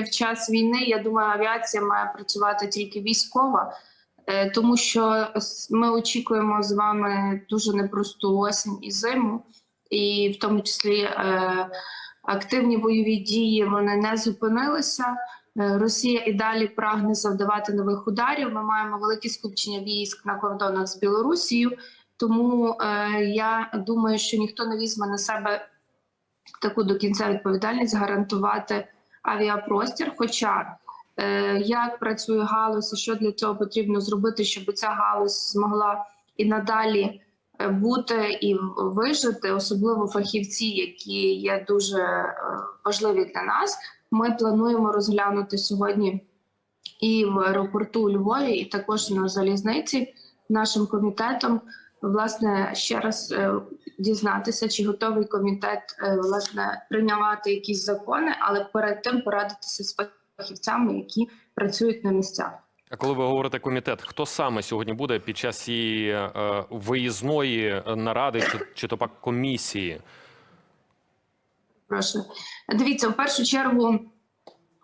в час війни я думаю, авіація має працювати тільки військова, е, тому що ми очікуємо з вами дуже непросту осінь і зиму, і в тому числі е, активні бойові дії вони не зупинилися. Е, Росія і далі прагне завдавати нових ударів. Ми маємо велике скупчення військ на кордонах з Білорусією. Тому я думаю, що ніхто не візьме на себе таку до кінця відповідальність гарантувати авіапростір. Хоча е, як працює галузь, і що для цього потрібно зробити, щоб ця галузь змогла і надалі е, бути і вижити, особливо фахівці, які є дуже е, важливі для нас. Ми плануємо розглянути сьогодні і в аеропорту Львові, і також на залізниці нашим комітетом. Власне, ще раз е, дізнатися, чи готовий комітет е, власне приймати якісь закони, але перед тим порадитися з фахівцями, які працюють на місцях. А коли ви говорите комітет, хто саме сьогодні буде під час цієї е, виїзної наради чи, чи то пак комісії? Прошу дивіться, в першу чергу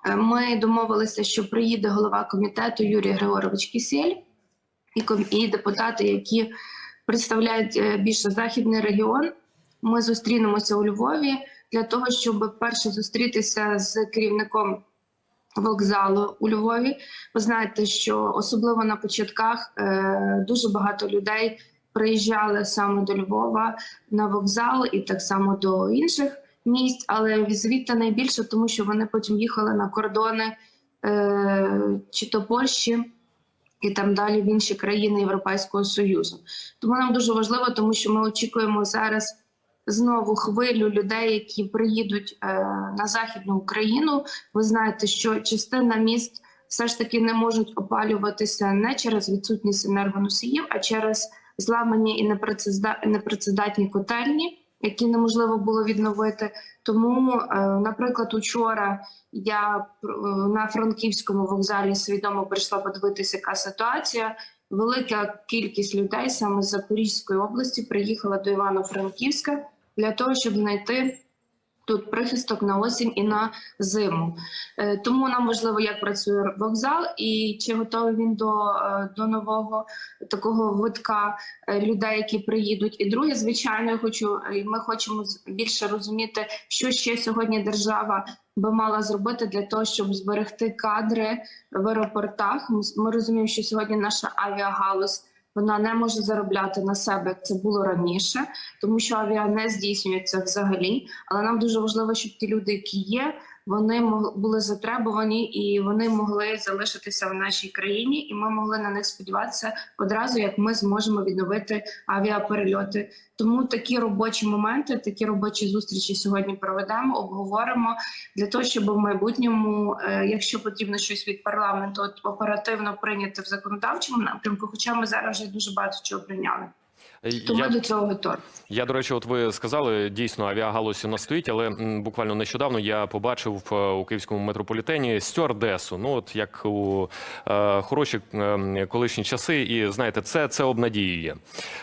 е, ми домовилися, що приїде голова комітету Юрій Григорович ком- і депутати, які представляють е, більше західний регіон. Ми зустрінемося у Львові для того, щоб перше зустрітися з керівником вокзалу у Львові. Ви знаєте, що особливо на початках е, дуже багато людей приїжджали саме до Львова на вокзал і так само до інших місць, але звідти найбільше, тому що вони потім їхали на кордони е, чи то Польщі. І там далі в інші країни Європейського Союзу. Тому нам дуже важливо, тому що ми очікуємо зараз знову хвилю людей, які приїдуть е, на західну Україну. Ви знаєте, що частина міст все ж таки не можуть опалюватися не через відсутність енергоносіїв, а через зламані і непрацезда- непрацездатні котельні, які неможливо було відновити. Тому, е, наприклад, учора я е, на франківському вокзалі свідомо прийшла подивитися, яка ситуація. Велика кількість людей саме з Запорізької області приїхала до Івано-Франківська для того, щоб знайти тут прихисток на осінь і на зиму. Е, Тому нам важливо, як працює вокзал і чи готовий він до, е, до нового такого витка е, людей, які приїдуть. І друге, звичайно, я хочу ми хочемо більше розуміти, що ще сьогодні держава би мала зробити для того, щоб зберегти кадри в аеропортах. Ми розуміємо, що сьогодні наша авіагалузь. Вона не може заробляти на себе, як це було раніше, тому що авіа не здійснюється взагалі. Але нам дуже важливо, щоб ті люди, які є, вони були затребувані і вони могли залишитися в нашій країні, і ми могли на них сподіватися одразу, як ми зможемо відновити авіаперельоти. Тому такі робочі моменти, такі робочі зустрічі сьогодні проведемо, обговоримо для того, щоб в майбутньому, е, якщо потрібно щось від парламенту, оперативно прийняти в законодавчому напрямку. Хоча ми зараз вже дуже багато чого прийняли. Тому Я, до цього готові. я, до речі, от ви сказали, дійсно авіагалузь у нас стоїть, але м, буквально нещодавно я побачив е, у київському метрополітені стюардесу. Ну, от як у е, хороші е, колишні часи, і знаєте, це, це обнадіює.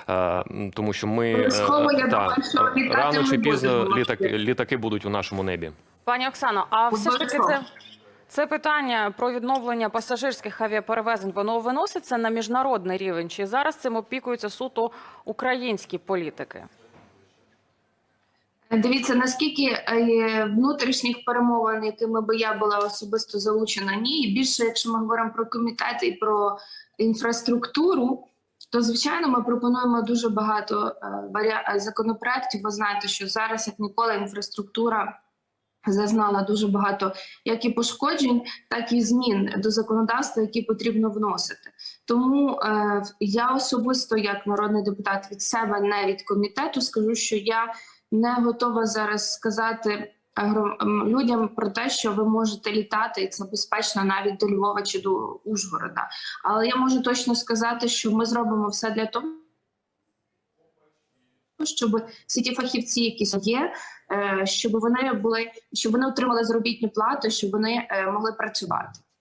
Е, тому що ми е, Обов'язково, я та, думаю, що літати рано чи пізно будемо. літаки, літаки будуть у нашому небі. Пані Оксано, а все ж таки це, Обов'язково. Це питання про відновлення пасажирських авіаперевезень, воно виноситься на міжнародний рівень? Чи зараз цим опікуються суто українські політики? Дивіться, наскільки е, внутрішніх перемовин, якими би я була особисто залучена, ні. І більше, якщо ми говоримо про комітети і про інфраструктуру, то звичайно ми пропонуємо дуже багато е, е, законопроєктів. Ви знаєте, що зараз як ніколи інфраструктура зазнала дуже багато як і пошкоджень, так і змін до законодавства, які потрібно вносити. Тому е, я особисто, як народний депутат від себе, не від комітету, скажу, що я не готова зараз сказати гром- людям про те, що ви можете літати, і це безпечно навіть до Львова чи до Ужгорода. Але я можу точно сказати, що ми зробимо все для того. Щоб всі ті фахівці, які є, е, щоб вони були, щоб вони отримали заробітну плату, щоб вони е, могли працювати.